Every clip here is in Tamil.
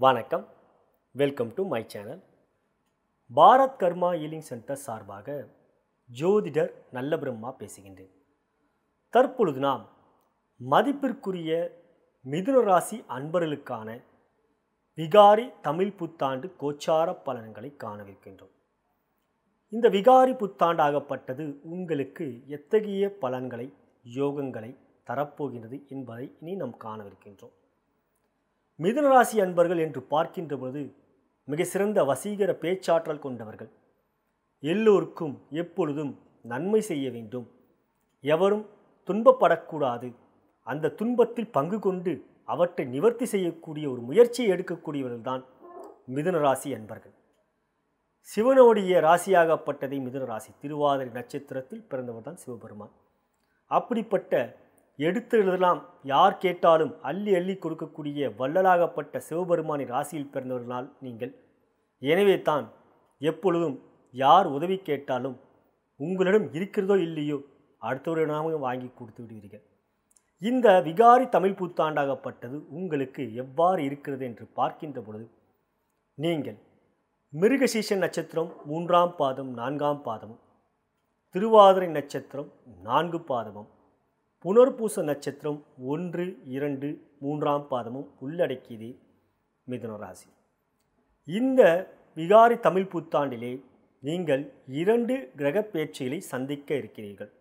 வணக்கம். Welcome to my channel Bharat karma healing centre சார்பாக ஜோதிடர் நல்ல பிரம்மா பேசுகின்றேன். தற்பொழுது நாம் மதிப்பிற்குரிய மிதுன ராசி அன்பர்களுக்கான விகாரி தமிழ் புத்தாண்டு கோச்சார பலன்களை காணவிருக்கின்றோம். இந்த விகாரி புத்தாண்டாகப்பட்டது உங்களுக்கு எத்தகைய பலன்களை யோகங்களை தரப்போகின்றது என்பதை இனி நாம் காணவிருக்கின்றோம். மிதுனராசி அன்பர்கள் என்று பார்க்கின்ற பொழுது மிக சிறந்த வசீகர பேச்சாற்றல் கொண்டவர்கள். எல்லோருக்கும் எப்பொழுதும் நன்மை செய்ய வேண்டும். எவரும் துன்பப்படக்கூடாது. அந்த துன்பத்தில் பங்கு கொண்டு அவற்றை நிவர்த்தி செய்யக்கூடிய ஒரு முயற்சியை எடுக்கக்கூடியவர்கள்தான் மிதுனராசி அன்பர்கள். சிவனுடைய ராசியாகப்பட்டதை மிதுனராசி திருவாதிரை நட்சத்திரத்தில் பிறந்தவர் தான் சிவபெருமான். அப்படிப்பட்ட எடுத்து எழுதலாம். யார் கேட்டாலும் அள்ளி அள்ளி கொடுக்கக்கூடிய வள்ளலாகப்பட்ட சிவபெருமானின் ராசியில் பிறந்தவர்களால் நீங்கள். எனவே தான் எப்பொழுதும் யார் உதவி கேட்டாலும் உங்களிடம் இருக்கிறதோ இல்லையோ அடுத்தவரிடமாக வாங்கி கொடுத்து விடுவீர்கள். இந்த விகாரி தமிழ் புத்தாண்டாகப்பட்டது உங்களுக்கு எவ்வாறு இருக்கிறது என்று பார்க்கின்ற பொழுது நீங்கள் மிருகசீஷன் நட்சத்திரம் மூன்றாம் பாதம் நான்காம் பாதமும் திருவாதிரை நட்சத்திரம் நான்கு பாதமும் புனர்பூச நட்சத்திரம் ஒன்று இரண்டு மூன்றாம் பாதமும் உள்ளடக்கியது மிதுன ராசி. இந்த விகாரி தமிழ் புத்தாண்டிலே நீங்கள் இரண்டு கிரக பேச்சுகளை சந்திக்க இருக்கிறீர்கள்.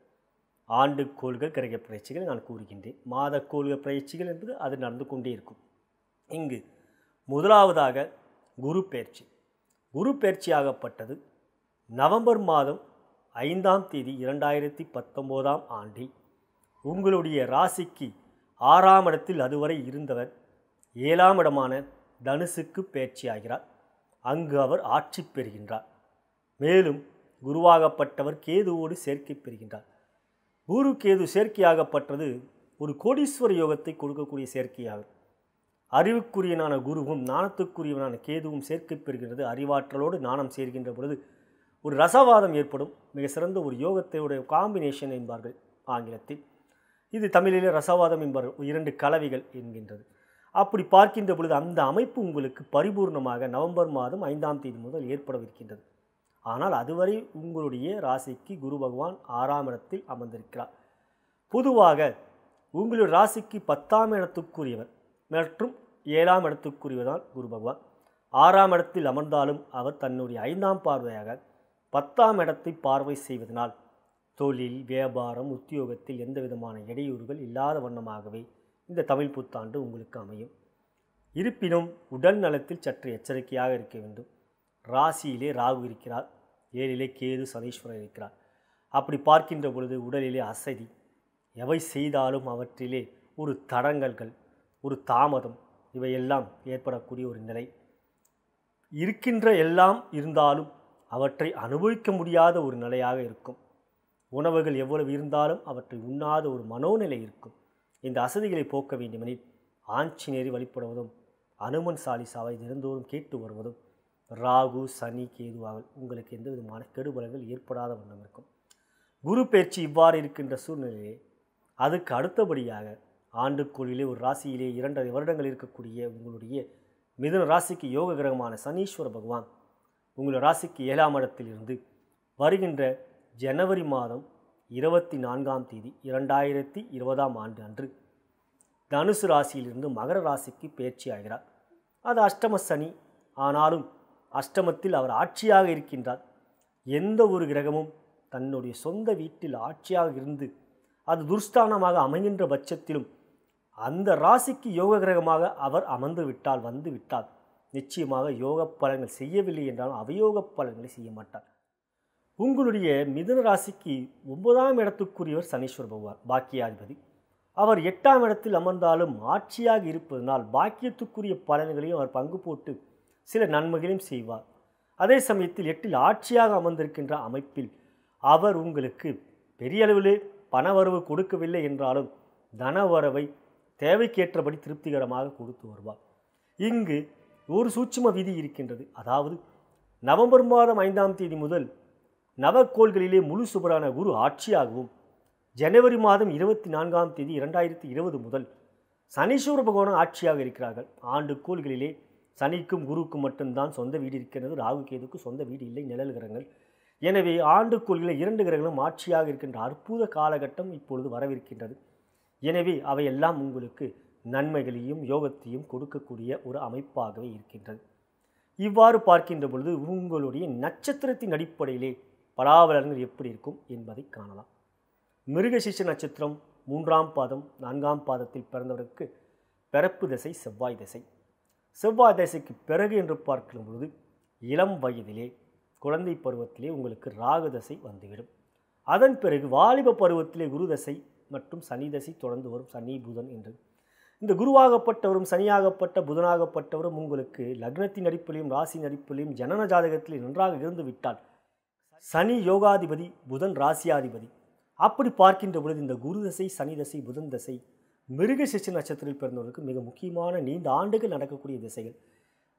ஆண்டு கோள்கள் கிரக பயிற்சிகள் நான் கூறுகின்றேன். மாத கோள்கள் பயிற்சிகள் என்பது அது நடந்து கொண்டே இருக்கும். இங்கு முதலாவதாக குரு பயிற்சி. குரு பயிற்சியாகப்பட்டது நவம்பர் மாதம் ஐந்தாம் தேதி இரண்டாயிரத்தி பத்தொம்போதாம் ஆண்டில். உங்களுடைய ராசிக்கு ஆறாம் இடத்தில் அதுவரை இருந்தவர் ஏழாம் இடமான தனுசுக்கு பேச்சியாகிறார். அங்கு அவர் ஆட்சி பெறுகின்றார். மேலும் குருவாகப்பட்டவர் கேதுவோடு சேர்க்கை பெறுகின்றார். குரு கேது சேர்க்கையாகப்பட்டது ஒரு கோடீஸ்வர யோகத்தை கொடுக்கக்கூடிய சேர்க்கையாகும். அறிவுக்குரியனான குருவும் நாணத்துக்குரியவனான கேதுவும் சேர்க்கை பெறுகிறது அறிவாற்றலோடு நாணம் சேர்கின்ற பொழுது ஒரு ரசவாதம் ஏற்படும். மிக சிறந்த ஒரு யோகத்தையுடைய காம்பினேஷன் என்பார்கள் ஆங்கிலத்தில். இது தமிழிலே ரசவாதம் என்பவர் இரண்டு கலவைகள் என்கின்றது. அப்படி பார்க்கின்ற பொழுது அந்த அமைப்பு உங்களுக்கு பரிபூர்ணமாக நவம்பர் மாதம் ஐந்தாம் தேதி முதல் ஏற்படவிருக்கின்றது. ஆனால் அதுவரை உங்களுடைய ராசிக்கு குரு பகவான் ஆறாம் இடத்தில் அமர்ந்திருக்கிறார். பொதுவாக உங்களுடைய ராசிக்கு பத்தாம் இடத்துக்குரியவர் மற்றும் ஏழாம் இடத்துக்குரியவர்தான் குரு பகவான். ஆறாம் இடத்தில் அமர்ந்தாலும் அவர் தன்னுடைய ஐந்தாம் பார்வையாக பத்தாம் இடத்தை பார்வை செய்வதனால் தொழில் வியாபாரம் உத்தியோகத்தில் எந்த விதமான இடையூறுகள் இல்லாத வண்ணமாகவே இந்த தமிழ் புத்தாண்டு உங்களுக்கு அமையும். இருப்பினும் உடல் நலத்தில் சற்று எச்சரிக்கையாக இருக்க வேண்டும். ராசியிலே ராகு இருக்கிறார். ஏழிலே கேது சதீஸ்வரர் இருக்கிறார். அப்படி பார்க்கின்ற பொழுது உடலிலே அசதி. எவை செய்தாலும் அவற்றிலே ஒரு தடங்கல்கள் ஒரு தாமதம் இவையெல்லாம் ஏற்படக்கூடிய ஒரு நிலை. இருக்கின்ற எல்லாம் இருந்தாலும் அவற்றை அனுபவிக்க முடியாத ஒரு நிலையாக இருக்கும். உணவுகள் எவ்வளவு இருந்தாலும் அவற்றை உண்ணாத ஒரு மனோநிலை இருக்கும். இந்த அசதிகளை போக்க வேண்டுமெனில் ஆஞ்சநேரி வழிபடுவதும் அனுமன் சாலிசாவை தினந்தோறும் கேட்டு வருவதும் ராகு சனி கேதுவாக உங்களுக்கு எந்த விதமான கெடுபலங்கள் ஏற்படாத வண்ணம் இருக்கும். குரு பயிற்சி இவ்வாறு இருக்கின்ற சூழ்நிலையிலே அதுக்கு அடுத்தபடியாக ஆண்டுக்குள்ளிலே ஒரு ராசியிலே இரண்டரை வருடங்கள் இருக்கக்கூடிய உங்களுடைய மிதுன ராசிக்கு யோக கிரகமான சனீஸ்வர பகவான் உங்களுடைய ராசிக்கு ஏழாம் இடத்திலிருந்து வருகின்ற ஜனவரி மாதம் இருபத்தி நான்காம் தேதி இரண்டாயிரத்தி இருபதாம் ஆண்டு அன்று தனுசு ராசியிலிருந்து மகர ராசிக்கு பயிற்சி ஆகிறார். அது அஷ்டம சனி. ஆனாலும் அஷ்டமத்தில் அவர் ஆட்சியாக இருக்கின்றார். எந்த ஒரு கிரகமும் தன்னுடைய சொந்த வீட்டில் ஆட்சியாக இருந்து அது துர்ஸ்தானமாக அமைகின்ற பட்சத்திலும் அந்த ராசிக்கு யோக கிரகமாக அவர் அமர்ந்து விட்டால் வந்து விட்டால் நிச்சயமாக யோக பலன்கள் செய்யவில்லை என்றாலும் அவயோக பலன்களை செய்ய மாட்டார். உங்களுடைய மிதுன ராசிக்கு ஒன்பதாம் இடத்துக்குரியவர் சனீஸ்வர பகவான் பாக்கியாதிபதி. அவர் எட்டாம் இடத்தில் அமர்ந்தாலும் ஆட்சியாக இருப்பதனால் பாக்கியத்துக்குரிய பலன்களையும் அவர் பங்கு போட்டு சில நன்மைகளையும் செய்வார். அதே சமயத்தில் எட்டில் ஆட்சியாக அமர்ந்திருக்கின்ற அமைப்பில் அவர் உங்களுக்கு பெரிய அளவிலே பணவரவு கொடுக்கவில்லை என்றாலும் தனவரவை தேவைக்கேற்றபடி திருப்திகரமாக கொடுத்து வருவார். இங்கு ஒரு சூட்சும விதி இருக்கின்றது. அதாவது நவம்பர் மாதம் ஐந்தாம் தேதி முதல் நவக்கோள்களிலே முழு சுபரான குரு ஆட்சியாகவும் ஜனவரி மாதம் இருபத்தி நான்காம் தேதி இரண்டாயிரத்தி இருபது முதல் சனீஸ்வர பகவான் ஆட்சியாக இருக்கிறார்கள். ஆண்டு கோள்களிலே சனிக்கும் குருவுக்கும் மட்டும்தான் சொந்த வீடு இருக்கிறது. ராகு கேதுக்கு சொந்த வீடு இல்லை நிழல் கிரகங்கள். எனவே ஆண்டு கோள்களில் இரண்டு கிரகங்களும் ஆட்சியாக இருக்கின்ற அற்புத காலகட்டம் இப்பொழுது வரவிருக்கின்றது. எனவே அவையெல்லாம் உங்களுக்கு நன்மைகளையும் யோகத்தையும் கொடுக்கக்கூடிய ஒரு அமைப்பாகவே இருக்கின்றது. இவ்வாறு பார்க்கின்ற பொழுது உங்களுடைய நட்சத்திரத்தின் அடிப்படையிலே பலாபலன்கள் எப்படி இருக்கும் என்பதை காணலாம். மிருகசிஷ நட்சத்திரம் மூன்றாம் பாதம் நான்காம் பாதத்தில் பிறந்தவருக்கு பிறப்பு திசை செவ்வாய் திசை. செவ்வாய் திசைக்கு பிறகு என்று பார்க்கும் பொழுது இளம் வயதிலே குழந்தை பருவத்திலே உங்களுக்கு ராகு தசை வந்துவிடும். அதன் பிறகு வாலிப பருவத்திலே குரு தசை மற்றும் சனி தசை தொடர்ந்து வரும் சனி புதன் என்று. இந்த குருவாகப்பட்டவரும் சனியாகப்பட்ட புதனாகப்பட்டவரும் உங்களுக்கு லக்னத்தின் அடிப்பிலையும் ராசியின் அடிப்பிலையும் ஜனன ஜாதகத்தில் நன்றாக இருந்து விட்டால் சனி யோகாதிபதி புதன் ராசியாதிபதி. அப்படி பார்க்கின்ற பொழுது இந்த குரு தசை சனி தசை புதன் தசை மிருக சிச்சு நட்சத்திரத்தில் பிறந்தவர்களுக்கு மிக முக்கியமான நீண்ட ஆண்டுகள் நடக்கக்கூடிய திசைகள்.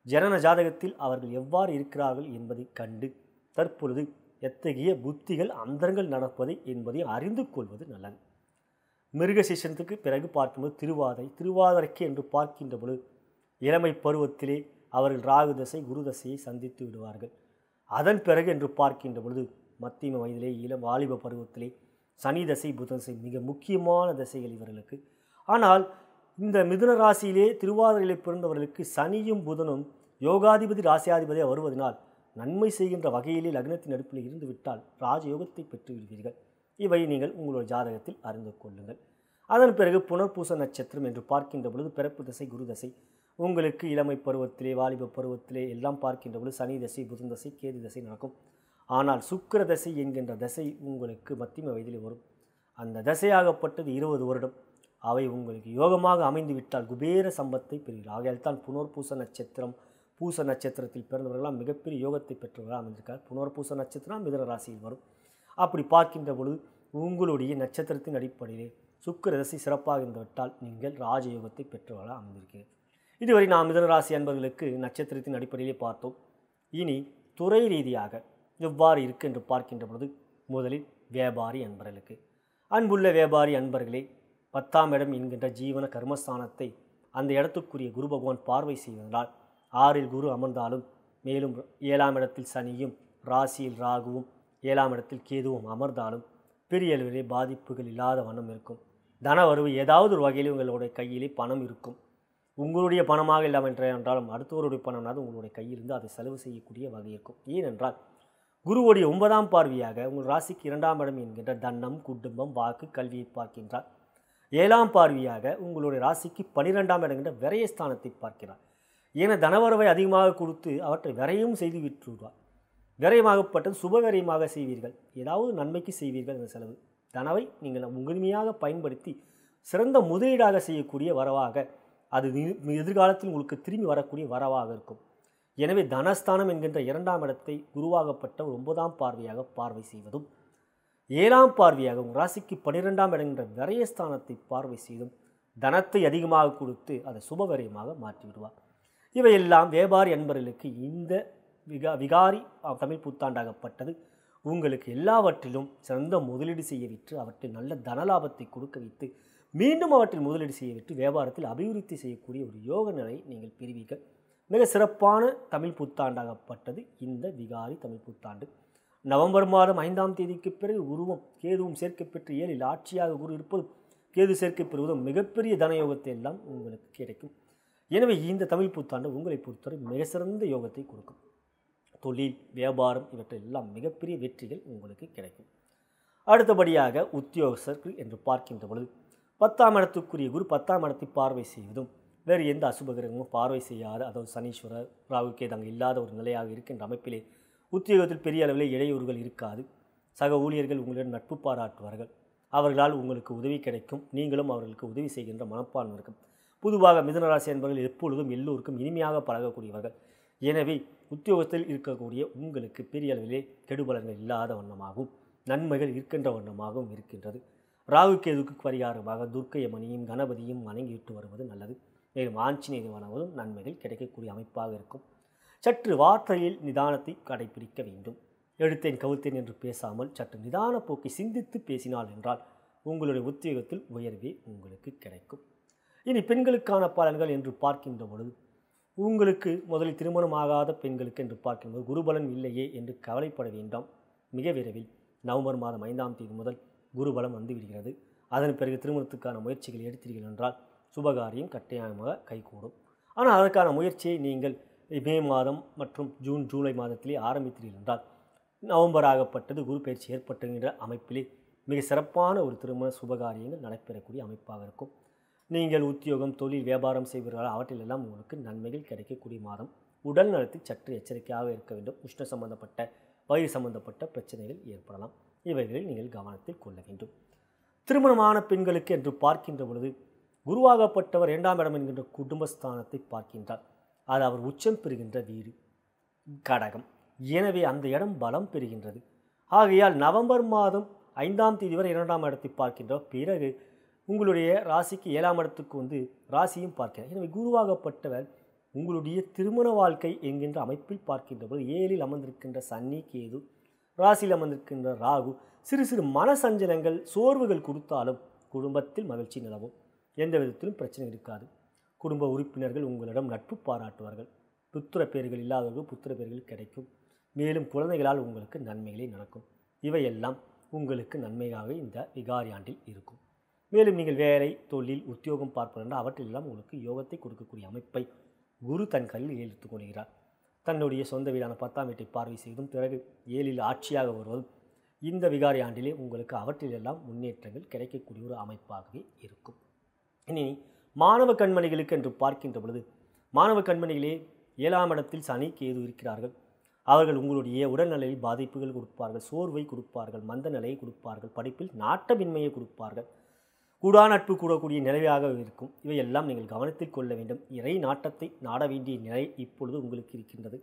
ஜனன ஜாதகத்தில் அவர்கள் எவ்வாறு இருக்கிறார்கள் என்பதை கண்டு தற்பொழுது எத்தகைய புத்திகள் அந்தரங்கள் நடப்பது என்பதை அறிந்து கொள்வது நல்லது. மிருக சிஷனத்துக்கு பிறகு பார்க்கும்போது திருவாதை திருவாதிரைக்கு என்று பார்க்கின்ற பொழுது இளமை பருவத்திலே அவர்கள் ராகு தசை குரு தசையை சந்தித்து விடுவார்கள். அதன் பிறகு என்று பார்க்கின்ற பொழுது மத்தியம வயதிலே இளம் வாலிப பருவத்திலே சனி தசை புதன் தசை மிக முக்கியமான தசைகள் இவர்களுக்கு. ஆனால் இந்த மிதுன ராசியிலே திருவாதிரையிலே பிறந்தவர்களுக்கு சனியும் புதனும் யோகாதிபதி ராசியாதிபதியாக வருவதனால் நன்மை செய்கின்ற வகையிலே லக்னத்தின் அடுப்பில் இருந்து விட்டால் ராஜயோகத்தை பெற்றுவிடுவீர்கள் இவை நீங்கள் உங்களோட ஜாதகத்தில் அறிந்து கொள்ளுங்கள். அதன் பிறகு புனர்பூச நட்சத்திரம் என்று பார்க்கின்ற பொழுது பிறப்பு தசை குரு தசை உங்களுக்கு இளமை பருவத்திலே வாலிப பருவத்திலே எல்லாம் பார்க்கின்ற பொழுது சனி தசை புதன் தசை கேது தசை நடக்கும். ஆனால் சுக்கர தசை என்கின்ற தசை உங்களுக்கு மத்திம வயதிலே வரும். அந்த தசையாகப்பட்டது இருபது வருடம். அவை உங்களுக்கு யோகமாக அமைந்து விட்டால் குபேர சம்பத்தை பெறுகிறார் ஆகையால் தான் புனர்பூச நட்சத்திரம் பூச நட்சத்திரத்தில் பிறந்தவர்களாம் மிகப்பெரிய யோகத்தை பெற்றவர்களாக அமைந்திருக்கார் புனர்பூச நட்சத்திரம் மிதன ராசியில் வரும். அப்படி பார்க்கின்ற பொழுது உங்களுடைய நட்சத்திரத்தின் அடிப்படையிலே சுக்கிர தசை சிறப்பாக இருந்துவிட்டால் நீங்கள் ராஜயோகத்தை பெற்றவர்களாக அமைந்திருக்கிறீர்கள். இதுவரை நாம் மிதனராசி அன்பர்களுக்கு நட்சத்திரத்தின் அடிப்படையிலே பார்த்தோம். இனி துறை ரீதியாக எவ்வாறு இருக்கு என்று பார்க்கின்ற பொழுது முதலில் வியாபாரி அன்பர்களுக்கு. அன்புள்ள வியாபாரி அன்பர்களே பத்தாம் இடம் என்கின்ற ஜீவன கர்மஸ்தானத்தை அந்த இடத்துக்குரிய குரு பகவான் பார்வை செய்வதால் ஆறில் குரு அமர்ந்தாலும் மேலும் ஏழாம் இடத்தில் சனியும் ராசியில் ராகுவும் ஏழாம் இடத்தில் கேதுவும் அமர்ந்தாலும் பெரிய அளவிலே பாதிப்புகள் இல்லாத வண்ணம் இருக்கும். தன வரவு ஏதாவது ஒரு வகையில் உங்களுடைய கையிலே பணம் இருக்கும். உங்களுடைய பணமாக இல்லாமல் என்றாலும் அடுத்தவருடைய பணம்னாலும் உங்களுடைய கையிலிருந்து அதை செலவு செய்யக்கூடிய வகை இருக்கும். ஏனென்றால் குருவுடைய ஒன்பதாம் பார்வையாக உங்கள் ராசிக்கு இரண்டாம் இடம் என்கின்ற தன்னம் குடும்பம் வாக்கு கல்வியை பார்க்கின்றார். ஏழாம் பார்வையாக உங்களுடைய ராசிக்கு பனிரெண்டாம் இடம் என்கின்ற விரயஸ்தானத்தை பார்க்கிறார். ஏன்னா தனவரவை அதிகமாக கொடுத்து அவற்றை விரையும் செய்து விட்டுவிடுவார். விரயமாகப்பட்டது சுபவிரயமாக செய்வீர்கள். ஏதாவது நன்மைக்கு செய்வீர்கள் இந்த செலவு. தனவை நீங்கள் முழுமையாக பயன்படுத்தி சிறந்த முதலீடாக செய்யக்கூடிய வரவாக அது எதிர்காலத்தில் உங்களுக்கு திரும்பி வரக்கூடிய வரவாக இருக்கும். எனவே தனஸ்தானம் என்கின்ற இரண்டாம் இடத்தை குருவாகப்பட்ட ஒரு ஒன்பதாம் பார்வையாக பார்வை செய்வதும் ஏழாம் பார்வையாக உங்கள் ராசிக்கு பன்னிரெண்டாம் இடம் என்ற விரயஸ்தானத்தை பார்வை செய்தும் தனத்தை அதிகமாக கொடுத்து அதை சுபவிரயமாக மாற்றிவிடுவார். இவையெல்லாம் வியாபாரி அன்பர்களுக்கு இந்த விகா விகாரி தமிழ் புத்தாண்டாகப்பட்டது. உங்களுக்கு எல்லாவற்றிலும் சிறந்த முதலீடு செய்ய விற்று அவற்றில் நல்ல தனலாபத்தை கொடுக்க வைத்து மீண்டும் அவற்றில் முதலீடு செய்யவிட்டு வியாபாரத்தில் அபிவிருத்தி செய்யக்கூடிய ஒரு யோக நிலை நீங்கள் பெறுவீர்கள். மிக சிறப்பான தமிழ் புத்தாண்டாகப்பட்டது இந்த விகாரி தமிழ் புத்தாண்டு. நவம்பர் மாதம் ஐந்தாம் தேதிக்கு பிறகு உருவம் கேதுவும் சேர்க்கை பெற்று ஏழில் ஆட்சியாக குரு இருப்பதும் கேது சேர்க்கை பெறுவதும் மிகப்பெரிய தனயோகத்தை எல்லாம் உங்களுக்கு கிடைக்கும். எனவே இந்த தமிழ் புத்தாண்டு உங்களை பொறுத்தவரை மிக சிறந்த யோகத்தை கொடுக்கும். தொழில் வியாபாரம் இவற்றெல்லாம் மிகப்பெரிய வெற்றிகள் உங்களுக்கு கிடைக்கும். அடுத்தபடியாக உத்தியோகஸ்தர்கள் என்று பார்க்கின்ற பொழுது பத்தாம் இடத்துக்குரிய குரு பத்தாம் இடத்தை பார்வை செய்வதும் வேறு எந்த அசுபகிரகமும் பார்வை செய்யாத அதாவது சனீஸ்வரர் ராகு அங்கே இல்லாத ஒரு நிலையாக இருக்கின்ற அமைப்பிலே உத்தியோகத்தில் பெரிய அளவில் இடையூறுகள் இருக்காது. சக ஊழியர்கள் உங்களிடம் நட்பு பாராட்டுவார்கள். அவர்களால் உங்களுக்கு உதவி கிடைக்கும். நீங்களும் அவர்களுக்கு உதவி செய்கின்ற மனப்பான்மை இருக்கும். பொதுவாக மிதனராசி என்பவர்கள் எப்பொழுதும் எல்லோருக்கும் இனிமையாக பழகக்கூடியவர்கள். எனவே உத்தியோகத்தில் இருக்கக்கூடிய உங்களுக்கு பெரிய அளவிலே கெடுபலன்கள் இல்லாத வண்ணமாகவும் நன்மைகள் இருக்கின்ற வண்ணமாகவும் இருக்கின்றது. ராகு கேதுக்கு பரிகாரமாக துர்க்கையமணியும் கணபதியும் வணங்கிவிட்டு வருவது நல்லது. மேலும் ஆஞ்சநேயர் வணங்குவதும் நன்மைகள் கிடைக்கக்கூடிய அமைப்பாக இருக்கும். சற்று வார்த்தையில் நிதானத்தை கடைபிடிக்க வேண்டும். எடுத்தேன் கவுத்தேன் என்று பேசாமல் சற்று நிதான போக்கை சிந்தித்து பேசினால் என்றால் உங்களுடைய உத்தியோகத்தில் உயர்வே உங்களுக்கு கிடைக்கும். இனி பெண்களுக்கான பலன்கள் என்று பார்க்கின்ற பொழுது உங்களுக்கு முதலில் திருமணமாகாத பெண்களுக்கு என்று பார்க்கும்போது குருபலன் இல்லையே என்று கவலைப்பட வேண்டாம். மிக விரைவில் நவம்பர் மாதம் ஐந்தாம் தேதி முதல் குருபலம் வந்துவிடுகிறது அதன் பிறகு திருமணத்துக்கான முயற்சிகள் எடுத்தீர்கள் என்றால் சுபகாரியம் கட்டாயமாக கைகூடும். ஆனால் அதற்கான முயற்சியை நீங்கள் மே மாதம் மற்றும் ஜூன் ஜூலை மாதத்திலே ஆரம்பித்தீர்கள் என்றால் நவம்பர் ஆகப்பட்டது குரு பயிற்சி ஏற்பட்டுகின்ற அமைப்பிலே மிக சிறப்பான ஒரு திருமண சுபகாரியங்கள் நடைபெறக்கூடிய அமைப்பாக இருக்கும். நீங்கள் உத்தியோகம் தொழில் வியாபாரம் செய்வீர்களால் அவற்றிலெல்லாம் உங்களுக்கு நன்மைகள் கிடைக்கக்கூடிய மாதம். உடல் நலத்தில் சற்று எச்சரிக்கையாக இருக்க வேண்டும். உஷ்ண சம்பந்தப்பட்ட வயிறு சம்பந்தப்பட்ட பிரச்சனைகள் ஏற்படலாம். இவைகளில் நீங்கள் கவனத்தில் கொள்ள வேண்டும். திருமணமான பெண்களுக்கு என்று பார்க்கின்ற பொழுது குருவாகப்பட்டவர் இரண்டாம் இடம் என்கின்ற குடும்பஸ்தானத்தை பார்க்கின்றார். அது அவர் உச்சம் பெறுகின்ற வீடு கடகம். எனவே அந்த இடம் பலம் பெறுகின்றது. ஆகையால் நவம்பர் மாதம் ஐந்தாம் தேதி வரை இரண்டாம் இடத்தை பார்க்கின்ற பிறகு உங்களுடைய ராசிக்கு ஏழாம் இடத்துக்கு வந்து ராசியும் பார்க்கிறார். எனவே குருவாகப்பட்டவர் உங்களுடைய திருமண வாழ்க்கை என்கின்ற அமைப்பில் பார்க்கின்ற போது ஏழில் அமர்ந்திருக்கின்ற சன்னி கேது ராசியில் அமர்ந்திருக்கின்ற ராகு சிறு சிறு மனசஞ்சலங்கள் சோர்வுகள் கொடுத்தாலும் குடும்பத்தில் மகிழ்ச்சி நிலவும். எந்த விதத்திலும் பிரச்சனை இருக்காது. குடும்ப உறுப்பினர்கள் உங்களிடம் நட்பு பாராட்டுவார்கள். புத்திர பேர்கள் இல்லாதவர்கள் புத்திர பேர்கள் கிடைக்கும். மேலும் குழந்தைகளால் உங்களுக்கு நன்மைகளே நடக்கும். இவையெல்லாம் உங்களுக்கு நன்மையாக இந்த விகாரி ஆண்டில் இருக்கும். மேலும் நீங்கள் வேலை தொழில் உத்தியோகம் பார்ப்பதென்றால் அவற்றிலெல்லாம் உங்களுக்கு யோகத்தை கொடுக்கக்கூடிய அமைப்பை குரு தன் கையில் எடுத்துக் கொள்கிறார். தன்னுடைய சொந்த வீடான பத்தாம் வீட்டை பார்வை செய்தும் பிறகு ஏழில் ஆட்சியாக வருவதும் இந்த விகாரி ஆண்டிலே உங்களுக்கு அவற்றிலெல்லாம் முன்னேற்றங்கள் கிடைக்கக்கூடிய ஒரு அமைப்பாகவே இருக்கும். இனி மாணவ கண்மணிகளுக்கு என்று பார்க்கின்ற பொழுது மாணவ கண்மணிகளே ஏழாம் இடத்தில் சனி கேது இருக்கிறார்கள். அவர்கள் உங்களுடைய உடல்நிலையில் பாதிப்புகள் கொடுப்பார்கள் சோர்வை கொடுப்பார்கள் மந்த நிலையை கொடுப்பார்கள் படிப்பில் நாட்டமின்மையை கொடுப்பார்கள். கூடா நட்பு கூடக்கூடிய நிலையாக இருக்கும். இவையெல்லாம் நீங்கள் கவனத்தில் கொள்ள வேண்டும். இறை நாட்டத்தை நாட வேண்டிய நிலை இப்பொழுது உங்களுக்கு இருக்கின்றது.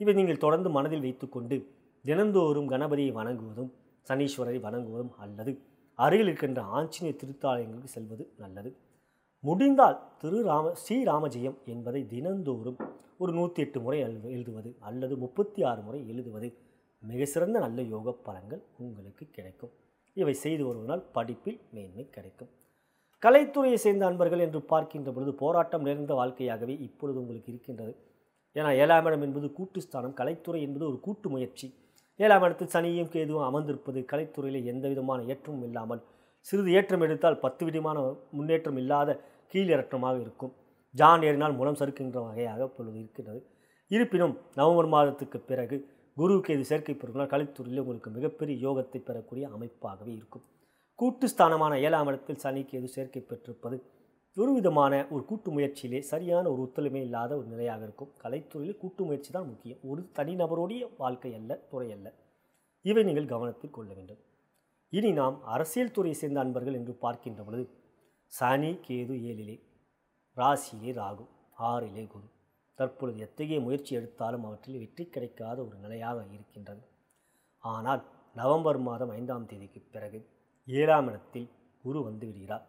இவை நீங்கள் தொடர்ந்து மனதில் வைத்துக்கொண்டு தினந்தோறும் கணபதியை வணங்குவதும் சனீஸ்வரரை வணங்குவதும் அல்லது அருகில் இருக்கின்ற ஆஞ்சநேய திருத்தாலயங்களுக்கு செல்வது நல்லது. முடிந்தால் திரு ராம ஸ்ரீராமஜெயம் என்பதை தினந்தோறும் ஒரு நூற்றி எட்டு முறை எழுது எழுதுவது அல்லது முப்பத்தி ஆறு முறை எழுதுவது மிக சிறந்த நல்ல யோக பலன்கள் உங்களுக்கு கிடைக்கும். இவை செய்து வருவதனால் படிப்பில் மேன்மை கிடைக்கும். கலைத்துறையை சேர்ந்த அன்பர்கள் என்று பார்க்கின்ற பொழுது போராட்டம் நிறைந்த வாழ்க்கையாகவே இப்பொழுது உங்களுக்கு இருக்கின்றது. ஏன்னா ஏழாம் இடம் என்பது கூட்டுஸ்தானம் கலைத்துறை என்பது ஒரு கூட்டு முயற்சி. ஏழாம் இடத்தில் சனியும் கேதுவும் அமர்ந்திருப்பது கலைத்துறையில் எந்த விதமான ஏற்றமும் இல்லாமல் சிறிது ஏற்றம் எடுத்தால் பத்து விதமான முன்னேற்றம் இல்லாத கீழிறற்றமாக இருக்கும். ஜான் ஏறினால் முலம் சறுக்கின்ற வகையாக இப்பொழுது இருக்கின்றது. இருப்பினும் நவம்பர் மாதத்துக்கு பிறகு குருவுக்கு இது சேர்க்கை பெறுவதால் கலைத்துறையில் உங்களுக்கு மிகப்பெரிய யோகத்தை பெறக்கூடிய அமைப்பாகவே இருக்கும். கூட்டு ஸ்தானமான ஏழாம் இடத்தில் சனிக்கு எது சேர்க்கை பெற்றிருப்பது? ஒரு விதமான ஒரு கூட்டு முயற்சியிலே சரியான ஒரு ஒத்துழைமை இல்லாத ஒரு நிலையாக இருக்கும். கலைத்துறையில் கூட்டு முயற்சி தான் முக்கியம். ஒரு தனிநபருடைய வாழ்க்கை அல்ல துறை அல்ல. இவை நீங்கள் கவனத்தில் கொள்ள வேண்டும். இனி நாம் அரசியல் துறையை சேர்ந்த அன்பர்கள் என்று பார்க்கின்ற பொழுது சனி கேது ஏழிலே ராசியிலே ராகு ஆறிலே குரு. தற்பொழுது எத்தகைய முயற்சி எடுத்தாலும் அவற்றில் வெற்றி கிடைக்காத ஒரு நிலையாக இருக்கின்றது. ஆனால் நவம்பர் மாதம் ஐந்தாம் தேதிக்கு பிறகு ஏழாம் இடத்தில் குரு வந்து விடுகிறார்.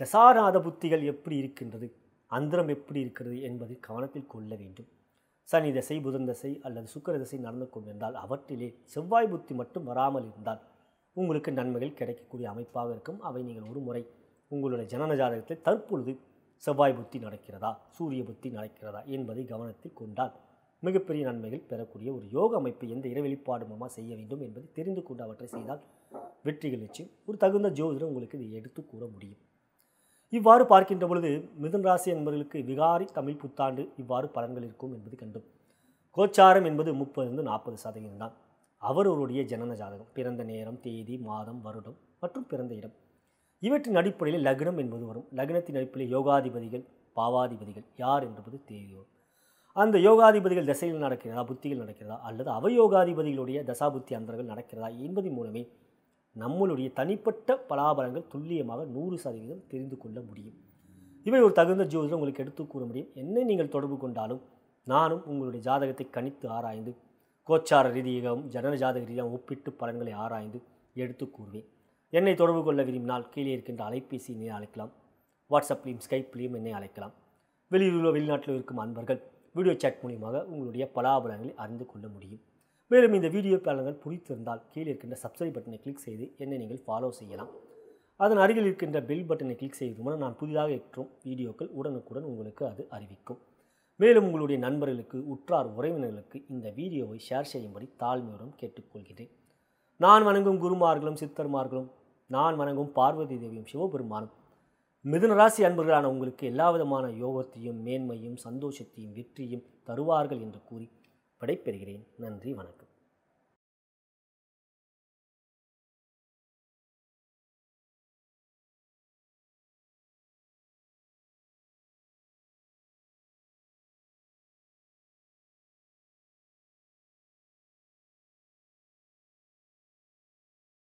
தசாநாத புத்திகள் எப்படி இருக்கின்றது அந்தரம் எப்படி இருக்கிறது என்பதை கவனத்தில் கொள்ள வேண்டும். சனி தசை புதன் தசை அல்லது சுக்கர தசை நடந்து கொண்டிருந்தால் அவற்றிலே செவ்வாய் புத்தி மட்டும் வராமல் இருந்தால் உங்களுக்கு நன்மைகள் கிடைக்கக்கூடிய அமைப்பாக இருக்கும். அவை நீங்கள் ஒரு முறை உங்களுடைய ஜனன ஜாதகத்தை தற்பொழுது செவ்வாய் புத்தி நடக்கிறதா? சூரிய புத்தி நடக்கிறதா? என்பதை கவனத்தில் கொண்டால் மிகப்பெரிய நன்மைகள் பெறக்கூடிய ஒரு யோக அமைப்பை எந்த இறைவெளிப்பாடு மூலமாக செய்ய வேண்டும் என்பதை தெரிந்து கொண்டு அவற்றை செய்தால் வெற்றிகள் நிச்சயம். ஒரு தகுந்த ஜோதிடம் உங்களுக்கு இதை எடுத்து கூற முடியும். இவ்வாறு பார்க்கின்ற பொழுது மிதன் ராசி என்பவர்களுக்கு விகாரி தமிழ் புத்தாண்டு இவ்வாறு பலன்கள் இருக்கும் என்பது கண்டும். கோச்சாரம் என்பது முப்பதுலேருந்து நாற்பது சதவீதம் தான். அவரவருடைய ஜனன ஜாதகம் பிறந்த நேரம் தேதி மாதம் வருடம் மற்றும் பிறந்த இடம். இவற்றின் அடிப்படையில் லக்னம் என்பது வரும். லக்னத்தின் அடிப்படையில் யோகாதிபதிகள் பாவாதிபதிகள் யார் என்பது தெரியும். அந்த யோகாதிபதிகள் திசையில் நடக்கிறதா புத்திகள் நடக்கிறதா அல்லது அவயோகாதிபதிகளுடைய தசாபுத்தி அந்தர்கள் நடக்கிறதா என்பதன் மூலமே நம்மளுடைய தனிப்பட்ட பலாபலங்கள் துல்லியமாக நூறு சதவீதம் தெரிந்து கொள்ள முடியும். இவை ஒரு தகுந்த ஜோதிடம் உங்களுக்கு எடுத்து கூற முடியும். என்னை நீங்கள் தொடர்பு கொண்டாலும் நானும் உங்களுடைய ஜாதகத்தை கணித்து ஆராய்ந்து கோச்சார ரீதியாகவும் ஜனன ஜாதக ரீதியாகவும் ஒப்பிட்டு பலன்களை ஆராய்ந்து எடுத்து கூறுவேன். என்னை தொடர்பு கொள்ள விரும்பினால் கீழே இருக்கின்ற அலைபேசி என்னை அழைக்கலாம். வாட்ஸ்அப்லேயும் ஸ்கைப்லேயும் என்னை அழைக்கலாம். வெளியூரில் வெளிநாட்டில் இருக்கும் அன்பர்கள் வீடியோ சேட் மூலியமாக உங்களுடைய பலாபலங்களை அறிந்து கொள்ள முடியும். மேலும் இந்த வீடியோ பலன்கள் பிடித்திருந்தால் கீழே இருக்கின்ற சப்ஸ்கிரைப் பட்டனை கிளிக் செய்து என்னை நீங்கள் ஃபாலோ செய்யலாம். அதன் அருகில் இருக்கின்ற பெல் பட்டனை கிளிக் செய்வது மூலம் நான் புதிதாக ஏற்றும் வீடியோக்கள் உடனுக்குடன் உங்களுக்கு அது அறிவிக்கும். மேலும் உங்களுடைய நண்பர்களுக்கு உற்றார் உறவினர்களுக்கு இந்த வீடியோவை ஷேர் செய்யும்படி தாழ்மையுடன் கேட்டுக்கொள்கிறேன். நான் வணங்கும் குருமார்களும் சித்தர்மார்களும் நான் வணங்கும் பார்வதி தேவியும் சிவபெருமானும். மிதுன ராசி அன்பர்களான உங்களுக்கு எல்லா விதமான யோகத்தையும் மேன்மையும் சந்தோஷத்தையும் வெற்றியும் தருவார்கள் என்று கூறி விடைபெறுகிறேன். நன்றி வணக்கம்.